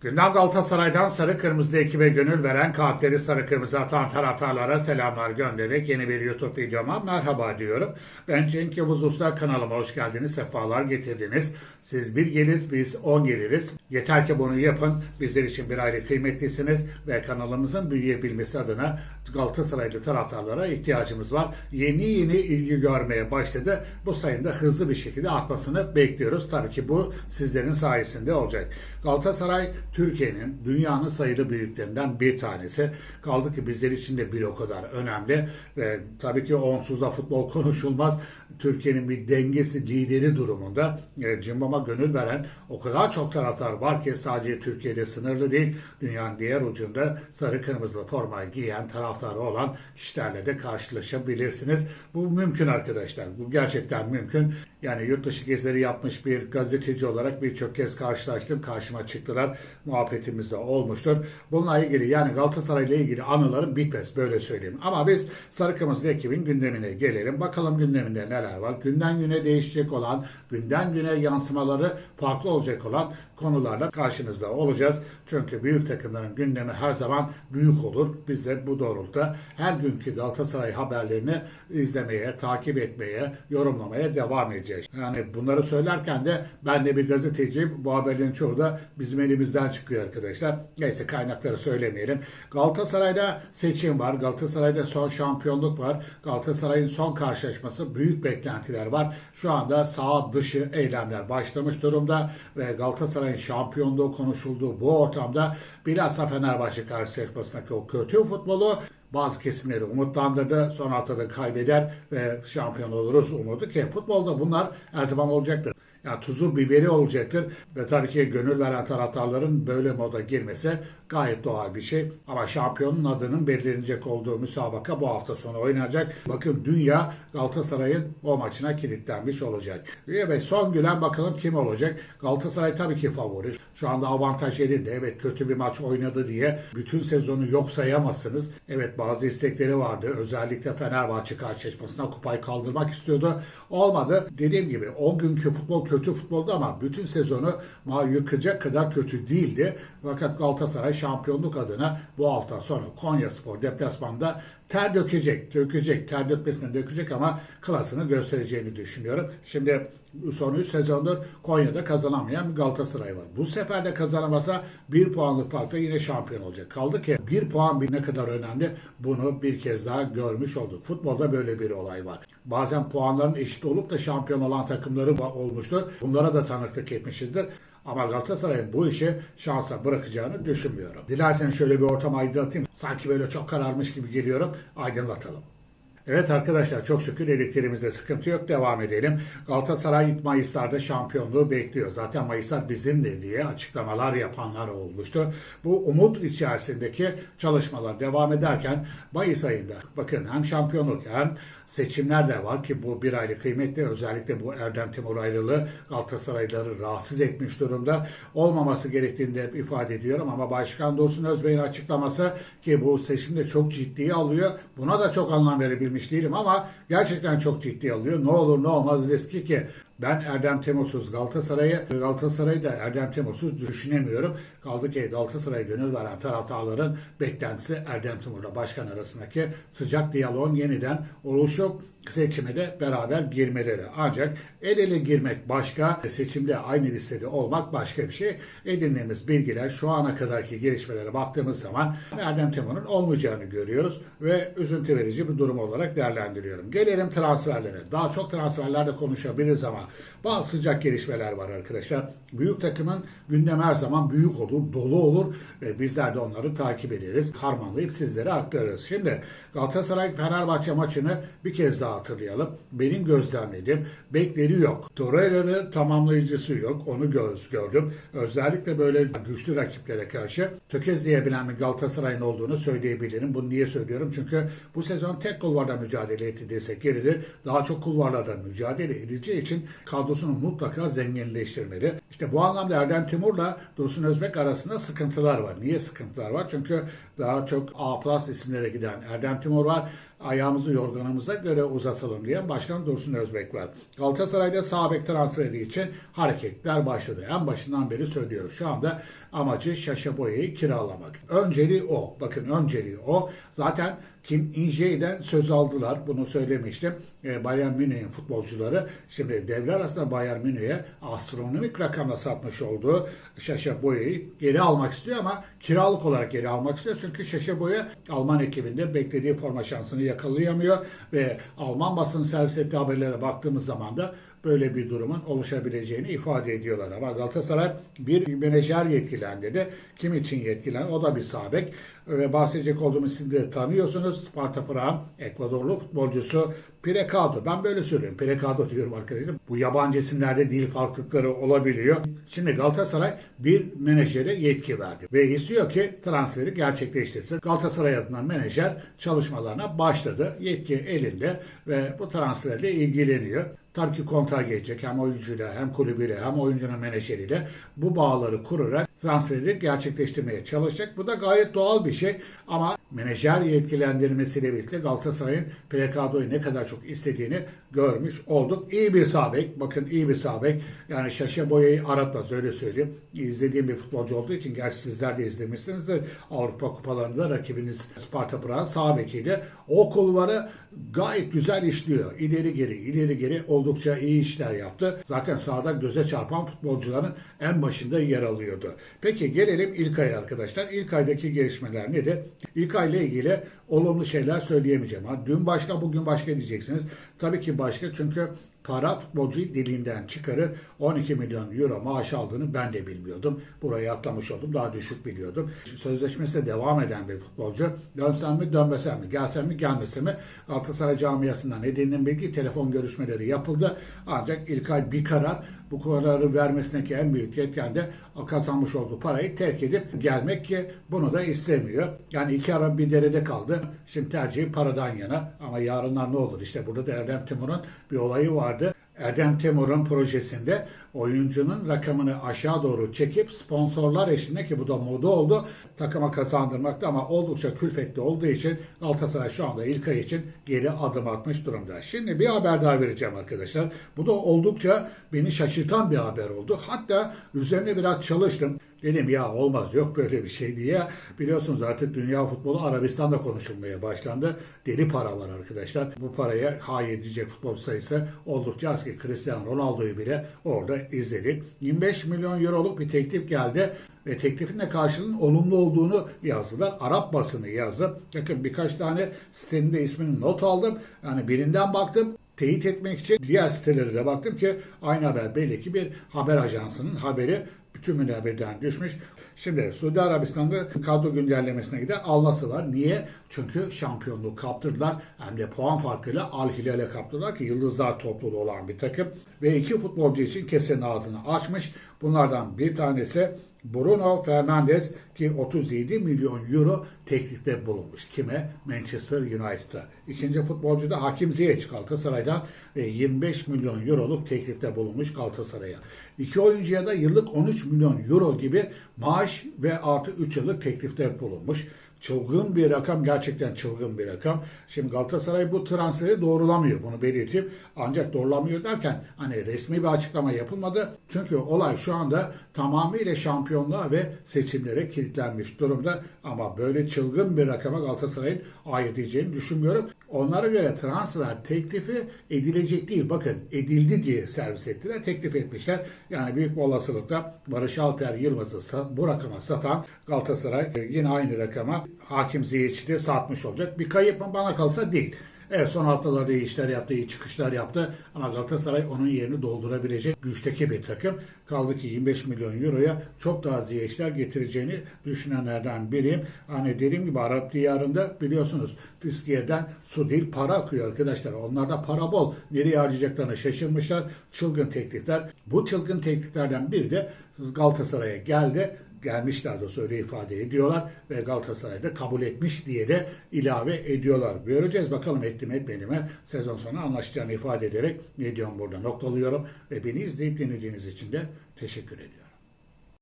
Gündem Galatasaray'dan sarı kırmızı ekibe gönül veren kalpleri sarı kırmızı atan taraftarlara selamlar göndererek yeni bir YouTube videoma merhaba diyorum. Ben Cenk Yavuz Usta kanalıma hoş geldiniz, sefalar getirdiniz. Siz bir gelir, biz on geliriz. Yeter ki bunu yapın. Bizler için bir ayrı kıymetlisiniz ve kanalımızın büyüyebilmesi adına Galatasaraylı taraftarlara ihtiyacımız var. Yeni yeni ilgi görmeye başladı. Bu sayında hızlı bir şekilde artmasını bekliyoruz. Tabii ki bu sizlerin sayesinde olacak. Galatasaray Türkiye'nin dünyanın sayılı büyüklerinden bir tanesi. Kaldı ki bizler için de bir o kadar önemli ve tabii ki onsuz da futbol konuşulmaz. Türkiye'nin bir dengesi lideri durumunda e, Cimbom'a gönül veren o kadar çok taraftar var ki sadece Türkiye'de sınırlı değil dünyanın diğer ucunda sarı kırmızılı formayı giyen taraftarı olan kişilerle de karşılaşabilirsiniz. Bu mümkün arkadaşlar. Bu gerçekten mümkün. Yani yurt dışı gezileri yapmış bir gazeteci olarak birçok kez karşılaştım. Karşıma çıktılar. Muhabbetimiz de olmuştur. Bununla ilgili yani Galatasaray ile ilgili anılarım bitmez böyle söyleyeyim. Ama biz Sarı Kırmızı ekibin gündemine gelelim. Bakalım gündeminde neler var. Günden güne değişecek olan, günden güne yansımaları farklı olacak olan konularla karşınızda olacağız. Çünkü büyük takımların gündemi her zaman büyük olur. Biz de bu doğrultuda her günkü Galatasaray haberlerini izlemeye, takip etmeye, yorumlamaya devam edeceğiz. Yani bunları söylerken de ben de bir gazeteciyim. Bu haberlerin çoğu da bizim elimizden çıkıyor arkadaşlar. Neyse kaynakları söylemeyelim. Galatasaray'da seçim var. Galatasaray'da son şampiyonluk var. Galatasaray'ın son karşılaşması büyük beklentiler var. Şu anda sağ dışı eylemler başlamış durumda ve Galatasaray'ın şampiyonluğu konuşulduğu bu ortamda bilhassa Fenerbahçe karşılaşmasındaki o kötü futbolu bazı kesimleri umutlandırdı. Son haftada kaybeder ve şampiyon oluruz umudu ki futbolda bunlar her zaman olacaktır. Yani tuzu biberi olacaktır ve tabii ki gönül veren taraftarların böyle moda girmesi gayet doğal bir şey. Ama şampiyonun adının belirlenecek olduğu müsabaka bu hafta sonu oynanacak. Bakın dünya Galatasaray'ın o maçına kilitlenmiş olacak. Ve son gülen bakalım kim olacak? Galatasaray tabii ki favori. Şu anda avantaj elinde. Evet kötü bir maç oynadı diye bütün sezonu yok sayamazsınız. Evet bazı istekleri vardı. Özellikle Fenerbahçe karşılaşmasına kupayı kaldırmak istiyordu. Olmadı. Dediğim gibi o günkü futbol kötü futboldu ama bütün sezonu yıkacak kadar kötü değildi. Fakat Galatasaray şampiyonluk adına bu hafta sonu Konya Spor deplasmanda ter dökecek, dökecek, ter dökmesine dökecek ama klasını göstereceğini düşünüyorum. Şimdi son 3 sezondur Konya'da kazanamayan Galatasaray var. Bu sefer de kazanamasa 1 puanlık farkla yine şampiyon olacak. Kaldı ki 1 puan bir ne kadar önemli bunu bir kez daha görmüş olduk. Futbolda böyle bir olay var. Bazen puanların eşit olup da şampiyon olan takımları olmuştur. Bunlara da tanıklık etmişizdir. Ama Galatasaray'ın bu işi şansa bırakacağını düşünmüyorum. Dilerseniz şöyle bir ortam aydınlatayım. Sanki böyle çok kararmış gibi geliyorum. Aydınlatalım. Evet arkadaşlar çok şükür elektriğimizde sıkıntı yok. Devam edelim. Galatasaray Mayıs'larda şampiyonluğu bekliyor. Zaten Mayıslar bizimdir diye açıklamalar yapanlar olmuştu. Bu umut içerisindeki çalışmalar devam ederken Mayıs ayında bakın hem şampiyonluk hem seçimler de var ki bu bir ayrı kıymetli. Özellikle bu Erdem Timur ayrılığı Galatasaraylıları rahatsız etmiş durumda. Olmaması gerektiğini de ifade ediyorum ama Başkan Dursun Özbey'in açıklaması ki bu seçimde çok ciddiye alıyor. Buna da çok anlam verebilmiş değilim ama gerçekten çok ciddiye alıyor. Ne olur ne olmaz eski ki ben Erdem Temursuz Galatasaray'ı Galatasaray'ı da Erdem Temursuz düşünemiyorum. Kaldı ki Galatasaray'a gönül veren taraftarların beklentisi Erdem Timur'la başkan arasındaki sıcak diyaloğun yeniden oluşup seçime de beraber girmeleri. Ancak el ele girmek başka, seçimde aynı listede olmak başka bir şey. Edindiğimiz bilgiler şu ana kadarki gelişmelere baktığımız zaman Erdem Timur'un olmayacağını görüyoruz ve üzüntü verici bir durum olarak değerlendiriyorum. Gelelim transferlere. Daha çok transferlerde konuşabiliriz ama bazı sıcak gelişmeler var arkadaşlar. Büyük takımın gündem her zaman büyük olur, dolu olur ve bizler de onları takip ederiz. Harmanlayıp sizlere aktarırız. Şimdi Galatasaray Fenerbahçe maçını bir kez daha hatırlayalım. Benim gözlemlediğim bekleri yok. Torreira'nın tamamlayıcısı yok. Onu göz gördüm. Özellikle böyle güçlü rakiplere karşı tökezleyebilen bir Galatasaray'ın olduğunu söyleyebilirim. Bunu niye söylüyorum? Çünkü bu sezon tek kulvarda mücadele etti desek yeridir. Daha çok kulvarlardan mücadele edeceği için kadrosunu mutlaka zenginleştirmeli. İşte bu anlamda Erdem Timur'la Dursun Özbek arasında sıkıntılar var. Niye sıkıntılar var? Çünkü daha çok A plus isimlere giden Erdem Timur var. ayağımızı yorganımıza göre uzatalım diye Başkan Dursun Özbek var. Galatasaray'da sağ bek transferi için hareketler başladı. En başından beri söylüyoruz. Şu anda amacı Şaşa Boya'yı kiralamak. Önceliği o. Bakın önceliği o. Zaten Kim Inje'den söz aldılar. Bunu söylemiştim. E, Bayern Münih'in futbolcuları şimdi devre arasında Bayern Münih'e astronomik rakamla satmış olduğu Şaşa Boya'yı geri almak istiyor ama kiralık olarak geri almak istiyor. Çünkü Şaşa Boya Alman ekibinde beklediği forma şansını yakalayamıyor ve Alman basın servis ettiği haberlere baktığımız zaman da böyle bir durumun oluşabileceğini ifade ediyorlar. Ama Galatasaray bir menajer yetkilendirdi. Kim için yetkilen? O da bir sabek. Ve bahsedecek olduğum isimleri tanıyorsunuz. Sparta Prag'ın Ekvadorlu futbolcusu Precado. Ben böyle söylüyorum. Precado diyorum arkadaşlar. Bu yabancı isimlerde dil farklılıkları olabiliyor. Şimdi Galatasaray bir menajere yetki verdi. Ve istiyor ki transferi gerçekleştirsin. Galatasaray adına menajer çalışmalarına başladı. Yetki elinde ve bu transferle ilgileniyor. Tabii ki kontağa geçecek hem oyuncuyla hem kulübüyle hem oyuncunun menajeriyle bu bağları kurarak transferi gerçekleştirmeye çalışacak. Bu da gayet doğal bir şey ama menajer yetkilendirmesiyle birlikte Galatasaray'ın Plekado'yu ne kadar çok istediğini görmüş olduk. İyi bir sabek. Bakın iyi bir sabek. Yani şaşa boyayı aratmaz öyle söyleyeyim. İzlediğim bir futbolcu olduğu için gerçi sizler de izlemişsinizdir. Avrupa kupalarında rakibiniz Sparta Prag'ın sağ bekiyle o kulvarı gayet güzel işliyor. İleri geri ileri geri oldukça iyi işler yaptı. Zaten sahada göze çarpan futbolcuların en başında yer alıyordu. Peki gelelim ilk ay arkadaşlar. İlk aydaki gelişmeler nedir? İlk ayla ilgili olumlu şeyler söyleyemeyeceğim. Ha, dün başka bugün başka diyeceksiniz. Tabii ki başka çünkü para futbolcuyu dilinden çıkarır. 12 milyon euro maaş aldığını ben de bilmiyordum. Burayı atlamış oldum. Daha düşük biliyordum. Sözleşmesi devam eden bir futbolcu. Dönsem mi dönmesem mi gelsem mi gelmesem mi Galatasaray camiasından edinilen bilgi telefon görüşmeleri yapıldı. Ancak İlkay bir karar bu kararı vermesindeki en büyük yetken de kazanmış olduğu parayı terk edip gelmek ki bunu da istemiyor. Yani iki ara bir derede kaldı. Şimdi tercihi paradan yana ama yarınlar ne olur? İşte burada da Erdem Timur'un bir olayı vardı. Erdem Timur'un projesinde oyuncunun rakamını aşağı doğru çekip sponsorlar eşliğinde ki bu da moda oldu takıma kazandırmakta ama oldukça külfetli olduğu için Galatasaray şu anda ilk ay için geri adım atmış durumda. Şimdi bir haber daha vereceğim arkadaşlar. Bu da oldukça beni şaşırtan bir haber oldu. Hatta üzerine biraz çalıştım. Dedim ya olmaz yok böyle bir şey diye. Biliyorsunuz artık dünya futbolu Arabistan'da konuşulmaya başlandı. Deli para var arkadaşlar. Bu paraya hayır diyecek futbol sayısı oldukça az ki Cristiano Ronaldo'yu bile orada izledik. 25 milyon euroluk bir teklif geldi ve teklifin de karşılığının olumlu olduğunu yazdılar. Arap basını yazdı. Bakın birkaç tane sitenin de ismini not aldım. Yani birinden baktım teyit etmek için diğer sitelere de baktım ki aynı haber belli ki bir haber ajansının haberi tümüne birden düşmüş. Şimdi Suudi Arabistan'da kadro güncellemesine giden Al var. Niye? Çünkü şampiyonluğu kaptırdılar. Hem de puan farkıyla Al Hilal'e kaptırdılar ki yıldızlar topluluğu olan bir takım. Ve iki futbolcu için kesenin ağzını açmış. Bunlardan bir tanesi Bruno Fernandes ki 37 milyon euro teklifte bulunmuş. Kime? Manchester United'a. İkinci futbolcu da Hakim Ziyech Galatasaray'dan ve 25 milyon euroluk teklifte bulunmuş Galatasaray'a. İki oyuncuya da yıllık 13 milyon euro gibi maaş ve artı 3 yıllık teklifte bulunmuş. Çılgın bir rakam, gerçekten çılgın bir rakam. Şimdi Galatasaray bu transferi doğrulamıyor, bunu belirteyim. Ancak doğrulamıyor derken hani resmi bir açıklama yapılmadı. Çünkü olay şu anda tamamıyla şampiyonluğa ve seçimlere kilitlenmiş durumda. Ama böyle çılgın bir rakama Galatasaray'ın ait edeceğini düşünmüyorum. Onlara göre transfer teklifi edilecek değil. Bakın edildi diye servis ettiler. Teklif etmişler. Yani büyük bir olasılıkla Barış Alper Yılmaz'ı bu rakama satan Galatasaray yine aynı rakama Hakim Ziyech'i satmış olacak. Bir kayıp mı bana kalsa değil. Evet son haftalarda iyi işler yaptı, iyi çıkışlar yaptı. Ama Galatasaray onun yerini doldurabilecek güçteki bir takım. Kaldı ki 25 milyon euroya çok daha ziyeçler getireceğini düşünenlerden biriyim. Hani dediğim gibi Arap diyarında biliyorsunuz fiskiyeden su değil para akıyor arkadaşlar. Onlarda para bol. Nereye harcayacaklarını şaşırmışlar. Çılgın teklifler. Bu çılgın tekliflerden biri de Galatasaray'a geldi gelmişler de öyle ifade ediyorlar ve Galatasaray'da kabul etmiş diye de ilave ediyorlar. Göreceğiz bakalım etti mi etmedi mi sezon sonu anlaşacağını ifade ederek ne diyorum burada noktalıyorum ve beni izleyip dinlediğiniz için de teşekkür ediyorum.